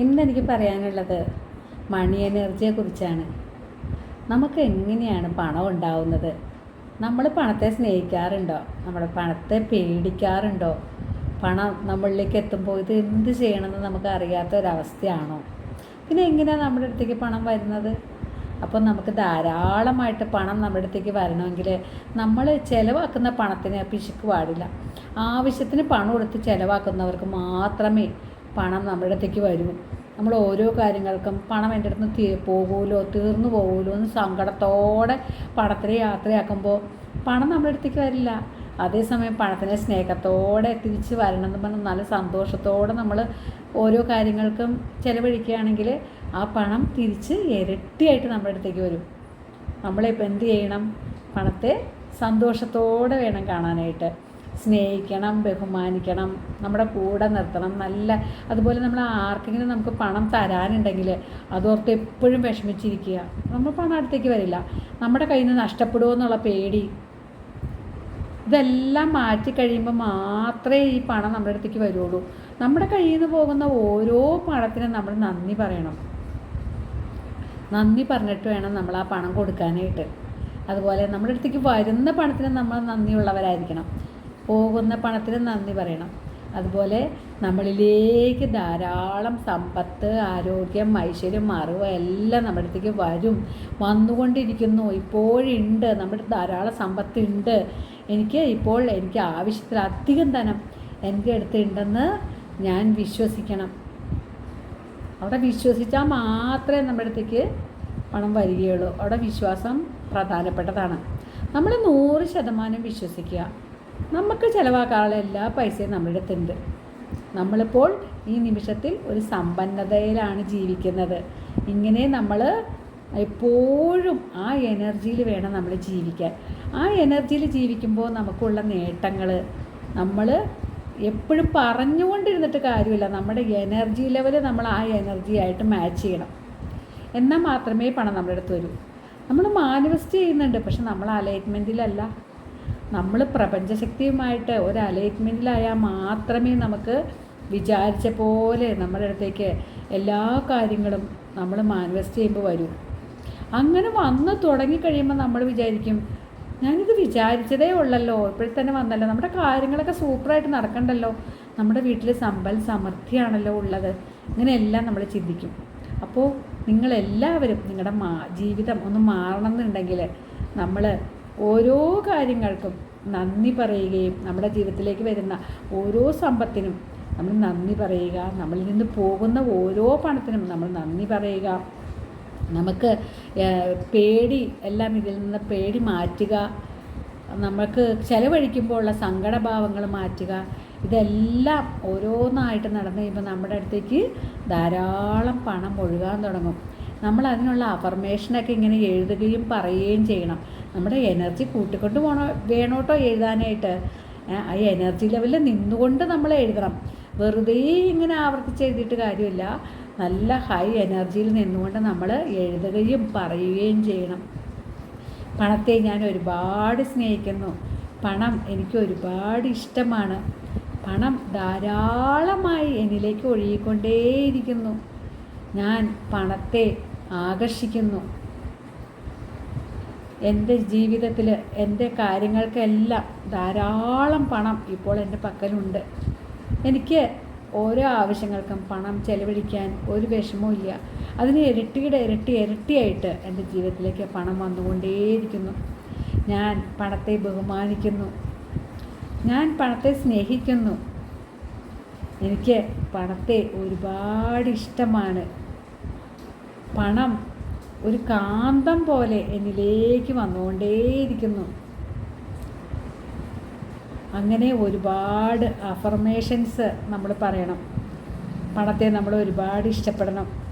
ഇന്ന് എനിക്ക് പറയാനുള്ളത് മണി എനർജിയെക്കുറിച്ചാണ് നമുക്ക് എങ്ങനെയാണ് പണം ഉണ്ടാവുന്നത്? നമ്മൾ പണത്തെ സ്നേഹിക്കാറുണ്ടോ? നമ്മൾ പണത്തെ പേടിക്കാറുണ്ടോ? പണം നമ്മളിലേക്ക് എത്തുമ്പോൾ ഇത് എന്ത് ചെയ്യണമെന്ന് നമുക്ക് അറിയാത്ത ഒരവസ്ഥയാണോ? പിന്നെ എങ്ങനെയാണ് നമ്മുടെ അടുത്തേക്ക് പണം വരുന്നത്? അപ്പോൾ നമുക്ക് ധാരാളമായിട്ട് പണം നമ്മുടെ അടുത്തേക്ക് വരണമെങ്കിൽ നമ്മൾ ചിലവാക്കുന്ന പണത്തിന് പിശുക്ക് പാടില്ല. ആവശ്യത്തിന് പണം കൊടുത്ത് ചിലവാക്കുന്നവർക്ക് മാത്രമേ പണം നമ്മുടെ അടുത്തേക്ക് വരും. നമ്മൾ ഓരോ കാര്യങ്ങൾക്കും പണം എന്റെ അടുത്ത് നിന്ന് പോകുമല്ലോ തീർന്നു പോകുമല്ലോ എന്ന് സങ്കടത്തോടെ പണത്തിന് യാത്രയാക്കുമ്പോൾ പണം നമ്മുടെ അടുത്തേക്ക് വരില്ല. അതേസമയം പണത്തിനെ സ്നേഹത്തോടെ തിരിച്ച് വരണം എന്ന് പറഞ്ഞാൽ നല്ല സന്തോഷത്തോടെ നമ്മൾ ഓരോ കാര്യങ്ങൾക്കും ചിലവഴിക്കുകയാണെങ്കിൽ ആ പണം തിരിച്ച് ഇരട്ടിയായിട്ട് നമ്മുടെ അടുത്തേക്ക് വരും. നമ്മളിപ്പോൾ എന്ത് ചെയ്യണം? പണത്തെ സന്തോഷത്തോടെ വേണം കാണാനായിട്ട്. സ്നേഹിക്കണം ബഹുമാനിക്കണം നമ്മുടെ കൂടെ നിർത്തണം നല്ല അതുപോലെ നമ്മൾ ആർക്കെങ്കിലും നമുക്ക് പണം തരാനുണ്ടെങ്കിൽ അതോർത്ത് എപ്പോഴും വിഷമിച്ചിരിക്കുക. നമ്മൾ പണം അടുത്തേക്ക് വരില്ല. നമ്മുടെ കയ്യിൽ നിന്ന് നഷ്ടപ്പെടുമോ എന്നുള്ള പേടി. ഇതെല്ലാം മാറ്റി കഴിയുമ്പോൾ മാത്രമേ ഈ പണം നമ്മുടെ അടുത്തേക്ക് വരുള്ളൂ. നമ്മുടെ കയ്യിൽ നിന്ന് പോകുന്ന ഓരോ പണത്തിനും നമ്മൾ നന്ദി പറയണം. നന്ദി പറഞ്ഞിട്ട് വേണം നമ്മൾ ആ പണം കൊടുക്കാനായിട്ട്. അതുപോലെ നമ്മുടെ അടുത്തേക്ക് വരുന്ന പണത്തിന് നമ്മൾ നന്ദിയുള്ളവരായിരിക്കണം. പോകുന്ന പണത്തിന് നന്ദി പറയണം. അതുപോലെ നമ്മളിലേക്ക് ധാരാളം സമ്പത്ത് ആരോഗ്യം ഐശ്വര്യം അറിവ് എല്ലാം നമ്മുടെ അടുത്തേക്ക് വരും. വന്നുകൊണ്ടിരിക്കുന്നു. ഇപ്പോഴുണ്ട്. നമ്മുടെ ധാരാളം സമ്പത്തുണ്ട്. എനിക്ക് ഇപ്പോൾ എനിക്ക് ആവശ്യത്തിലധികം ധനം എന്റെ അടുത്തുണ്ടെന്ന് ഞാൻ വിശ്വസിക്കണം. അവിടെ വിശ്വസിച്ചാൽ മാത്രമേ നമ്മുടെ അടുത്തേക്ക് പണം വരികയുള്ളൂ. അവിടെ വിശ്വാസം പ്രധാനപ്പെട്ടതാണ്. നമ്മൾ നൂറ് ശതമാനം വിശ്വസിക്കുക. നമുക്ക് ചിലവാക്കാനുള്ള എല്ലാ പൈസയും നമ്മുടെ അടുത്തുണ്ട്. നമ്മളിപ്പോൾ ഈ നിമിഷത്തിൽ ഒരു സമ്പന്നതയിലാണ് ജീവിക്കുന്നത്. ഇങ്ങനെ നമ്മൾ എപ്പോഴും ആ എനർജിയിൽ വേണം നമ്മൾ ജീവിക്കാൻ. ആ എനർജിയിൽ ജീവിക്കുമ്പോൾ നമുക്കുള്ള നേട്ടങ്ങൾ നമ്മൾ എപ്പോഴും പറഞ്ഞുകൊണ്ടിരുന്നിട്ട് കാര്യമില്ല. നമ്മുടെ എനർജി ലെവൽ നമ്മൾ ആ എനർജി ആയിട്ട് മാച്ച് ചെയ്യണം. എന്നാൽ മാത്രമേ പണം നമ്മുടെ അടുത്ത് വരൂ. നമ്മൾ മാനിഫെസ്റ്റ് ചെയ്യുന്നുണ്ട് പക്ഷെ നമ്മൾ അലൈറ്റ്മെന്റിലല്ല നമ്മൾ പ്രപഞ്ചശക്തിയുമായിട്ട് ഒരു അലൈറ്റ്മെന്റിലായാൽ മാത്രമേ നമുക്ക് വിചാരിച്ച പോലെ നമ്മുടെ അടുത്തേക്ക് എല്ലാ കാര്യങ്ങളും നമ്മൾ മാനിഫെസ്റ്റ് ചെയ്യുമ്പോൾ വരും. അങ്ങനെ വന്ന് തുടങ്ങിക്കഴിയുമ്പോൾ നമ്മൾ വിചാരിക്കും ഞാനിത് വിചാരിച്ചതേ ഉള്ളല്ലോ ഇപ്പോഴത്തന്നെ വന്നല്ലോ. നമ്മുടെ കാര്യങ്ങളൊക്കെ സൂപ്പറായിട്ട് നടക്കണ്ടല്ലോ. നമ്മുടെ വീട്ടിൽ സമ്പൽ സമൃദ്ധിയാണല്ലോ ഉള്ളത്. ഇങ്ങനെയെല്ലാം നമ്മൾ ചിന്തിക്കും. അപ്പോൾ നിങ്ങളെല്ലാവരും നിങ്ങളുടെ മാ ജീവിതം ഒന്ന് മാറണം എന്നുണ്ടെങ്കിൽ നമ്മൾ ഓരോ കാര്യങ്ങൾക്കും നന്ദി പറയുകയും നമ്മുടെ ജീവിതത്തിലേക്ക് വരുന്ന ഓരോ സമ്പത്തിനും നമ്മൾ നന്ദി പറയുക നമ്മളിൽ നിന്ന് പോകുന്ന ഓരോ പണത്തിനും നമ്മൾ നന്ദി പറയുക. നമുക്ക് പേടി എല്ലാം ഇതിൽ നിന്ന് പേടി മാറ്റുക. നമുക്ക് ചിലവഴിക്കുമ്പോൾ ഉള്ള സങ്കടഭാവങ്ങൾ മാറ്റുക. ഇതെല്ലാം ഓരോന്നായിട്ട് നടന്നു കഴിയുമ്പോൾ നമ്മുടെ അടുത്തേക്ക് ധാരാളം പണം ഒഴുകാൻ തുടങ്ങും. നമ്മൾ അതിനുള്ള അഫർമേഷനൊക്കെ ഇങ്ങനെ എഴുതുകയും പറയുകയും ചെയ്യണം. നമ്മുടെ എനർജി കൂട്ടിക്കൊണ്ട് പോകണോ വേണോട്ടോ എഴുതാനായിട്ട്? ആ എനർജി ലെവലിൽ നിന്നുകൊണ്ട് നമ്മൾ എഴുതണം. വെറുതെ ഇങ്ങനെ ആവർത്തിച്ച് എഴുതിയിട്ട് കാര്യമില്ല. നല്ല ഹൈ എനർജിയിൽ നിന്നുകൊണ്ട് നമ്മൾ എഴുതുകയും പറയുകയും ചെയ്യണം. പണത്തെ ഞാൻ ഒരുപാട് സ്നേഹിക്കുന്നു. പണം എനിക്ക് ഒരുപാട് ഇഷ്ടമാണ്. പണം ധാരാളമായി എന്നിലേക്ക് ഒഴുകിക്കൊണ്ടേയിരിക്കുന്നു. ഞാൻ പണത്തെ ആകർഷിക്കുന്നു. എന്റെ ജീവിതത്തിൽ എന്റെ കാര്യങ്ങൾക്കെല്ലാം ധാരാളം പണം ഇപ്പോൾ എന്റെ പക്കലുണ്ട്. എനിക്ക് ഓരോ ആവശ്യങ്ങൾക്കും പണം ചെലവഴിക്കാൻ ഒരു വിഷമവും ഇല്ല. അതിന് ഇരട്ടിയുടെ ഇരട്ടി ഇരട്ടിയായിട്ട് എന്റെ ജീവിതത്തിലേക്ക് പണം വന്നുകൊണ്ടേയിരിക്കുന്നു. ഞാൻ പണത്തെ ബഹുമാനിക്കുന്നു. ഞാൻ പണത്തെ സ്നേഹിക്കുന്നു. എനിക്ക് പണത്തെ ഒരുപാട് ഇഷ്ടമാണ്. പണം ഒരു കാന്തം പോലെ എന്നിലേക്ക് വന്നുകൊണ്ടേയിരിക്കുന്നു. അങ്ങനെ ഒരുപാട് അഫർമേഷൻസ് നമ്മൾ പറയണം. പണത്തെ നമ്മൾ ഒരുപാട് ഇഷ്ടപ്പെടണം.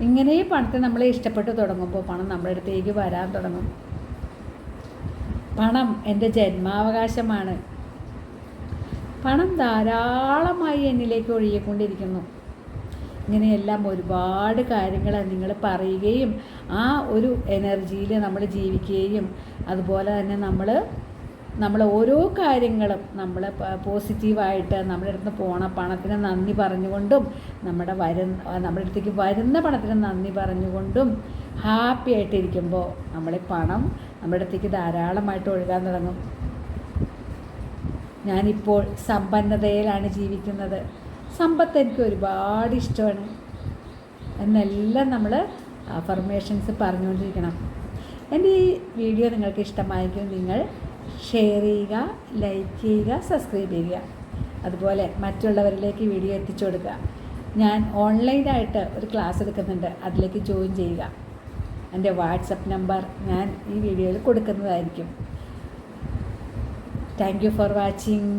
ഇങ്ങനെ പണത്തെ നമ്മൾ ഇഷ്ടപ്പെട്ട് തുടങ്ങുമ്പോൾ പണം നമ്മുടെ അടുത്തേക്ക് വരാൻ തുടങ്ങും. പണം എന്റെ ജന്മാവകാശമാണ്. പണം ധാരാളമായി എന്നിലേക്ക് ഒഴുകിക്കൊണ്ടിരിക്കുന്നു. ഇങ്ങനെയെല്ലാം ഒരുപാട് കാര്യങ്ങൾ നിങ്ങൾ പറയുകയും ആ ഒരു എനർജിയിൽ നമ്മൾ ജീവിക്കുകയും അതുപോലെ തന്നെ നമ്മൾ നമ്മൾ ഓരോ കാര്യങ്ങളും നമ്മൾ പോസിറ്റീവായിട്ട് നമ്മുടെ അടുത്ത് പോണ പണത്തിന് നന്ദി പറഞ്ഞുകൊണ്ടും നമ്മുടെ വരുന്ന നമ്മുടെ അടുത്തേക്ക് വരുന്ന പണത്തിന് നന്ദി പറഞ്ഞുകൊണ്ടും ഹാപ്പി ആയിട്ടിരിക്കുമ്പോൾ നമ്മളെ പണം നമ്മുടെ അടുത്തേക്ക് ധാരാളമായിട്ട് ഒഴുകാൻ തുടങ്ങും. ഞാനിപ്പോൾ സമ്പന്നതയിലാണ് ജീവിക്കുന്നത്. സമ്പത്ത് എനിക്ക് ഒരുപാട് ഇഷ്ടമാണ്. എന്നെല്ലാം നമ്മൾ അഫർമേഷൻസ് പറഞ്ഞുകൊണ്ടിരിക്കണം. എന്റെ ഈ വീഡിയോ നിങ്ങൾക്ക് ഇഷ്ടമായെങ്കിൽ നിങ്ങൾ ഷെയർ ചെയ്യുക ലൈക്ക് ചെയ്യുക സബ്സ്ക്രൈബ് ചെയ്യുക. അതുപോലെ മറ്റുള്ളവരിലേക്ക് വീഡിയോ എത്തിച്ചു കൊടുക്കുക. ഞാൻ ഓൺലൈനായിട്ട് ഒരു ക്ലാസ് എടുക്കുന്നുണ്ട്. അതിലേക്ക് ജോയിൻ ചെയ്യുക. എന്റെ വാട്സപ്പ് നമ്പർ ഞാൻ ഈ വീഡിയോയിൽ കൊടുക്കുന്നതായിരിക്കും. Thank you for watching